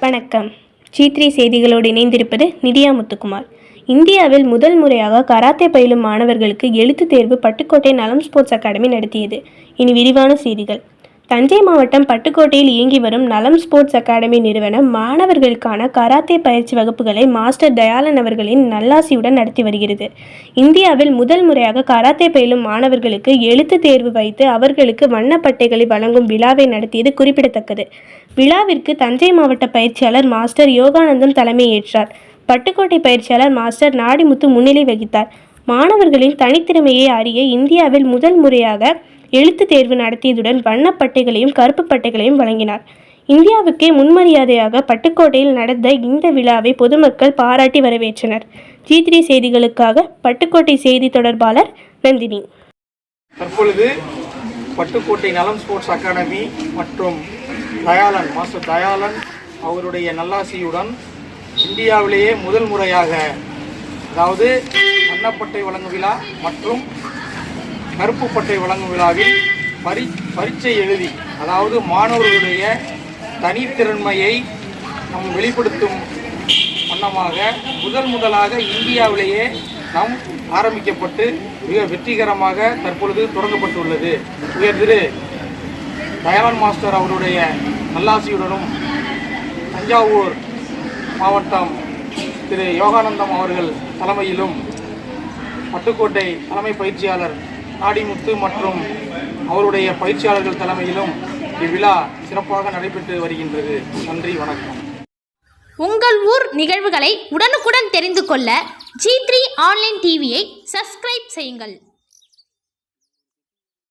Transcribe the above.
வணக்கம். சீத்ரி செய்திகளோடு இணைந்திருப்பது நிதியா முத்துக்குமார். இந்தியாவில் முதல் முறையாக கராத்தே பயிலும் மாணவர்களுக்கு எழுத்து தேர்வு பட்டுக்கோட்டை நலம் ஸ்போர்ட்ஸ் அகாடமி நடத்தியது. இனி விரிவான செய்திகள். தஞ்சை மாவட்டம் பட்டுக்கோட்டையில் இயங்கி வரும் நலம் ஸ்போர்ட்ஸ் அகாடமி நிறுவனம் மாணவர்களுக்கான கராத்தே பயிற்சி வகுப்புகளை மாஸ்டர் தயாளன் அவர்களின் நல்லாசியுடன் நடத்தி வருகிறது. இந்தியாவில் முதல் முறையாக கராத்தே பயிலும் மாணவர்களுக்கு எழுத்து தேர்வு வைத்து அவர்களுக்கு வண்ணப்பட்டைகளை வழங்கும் விழாவை நடத்தியது குறிப்பிடத்தக்கது. விழாவிற்கு தஞ்சை மாவட்ட பயிற்சியாளர் மாஸ்டர் யோகானந்தம் தலைமையேற்றார் பட்டுக்கோட்டை பயிற்சியாளர் மாஸ்டர் நாடிமுத்து முன்னிலை வகித்தார். மாணவர்களின் தனித்திறமையை அறிய இந்தியாவில் முதல் முறையாக எழுத்து தேர்வு நடத்தியதுடன் வண்ணப்பட்டைகளையும் கருப்பு பட்டைகளையும் வழங்கினார். இந்தியாவுக்கே முன்மரியாதையாக பட்டுக்கோட்டையில் நடந்த இந்த விழாவை பொதுமக்கள் பாராட்டி வரவேற்றனர். ஜி த்ரீ செய்திகளுக்காக பட்டுக்கோட்டை செய்தி தொடர்பாளர் நந்தினி. தற்பொழுது பட்டுக்கோட்டை நலம் ஸ்போர்ட்ஸ் அகாடமி மற்றும் தயாளன் மாஸ்டர் தயாளன் அவருடைய நல்லாசியுடன் இந்தியாவிலேயே முதல் முறையாக அதாவது வண்ணப்பட்டை வழங்கும் விழா மற்றும் கருப்பு பட்டை வழங்கும் விழாவில் பரி பரீட்சை எழுதி அதாவது மாணவர்களுடைய தனித்திறன்மையை நாம் வெளிப்படுத்தும் வண்ணமாக முதல் முதலாக இந்தியாவிலேயே நாம் ஆரம்பிக்கப்பட்டு மிக வெற்றிகரமாக தற்பொழுது தொடங்கப்பட்டுள்ளது. உயர் திரு தயாளன் மாஸ்டர் அவருடைய நல்லாசியுடனும் தஞ்சாவூர் மாவட்டம் திரு யோகானந்தம் அவர்கள் தலைமையிலும் பட்டுக்கோட்டை தலைமை பயிற்சியாளர் நாடிமுத்து மற்றும் அவருடைய பயிற்சியாளர்கள் தலைமையிலும் இவ்விழா சிறப்பாக நடைபெற்று வருகின்றது. நன்றி வணக்கம். உங்கள் ஊர் நிகழ்வுகளை உடனுக்குடன் தெரிந்து கொள்ள ஜி த்ரீ ஆன்லைன் டிவியை சப்ஸ்கிரைப் செய்யுங்கள்.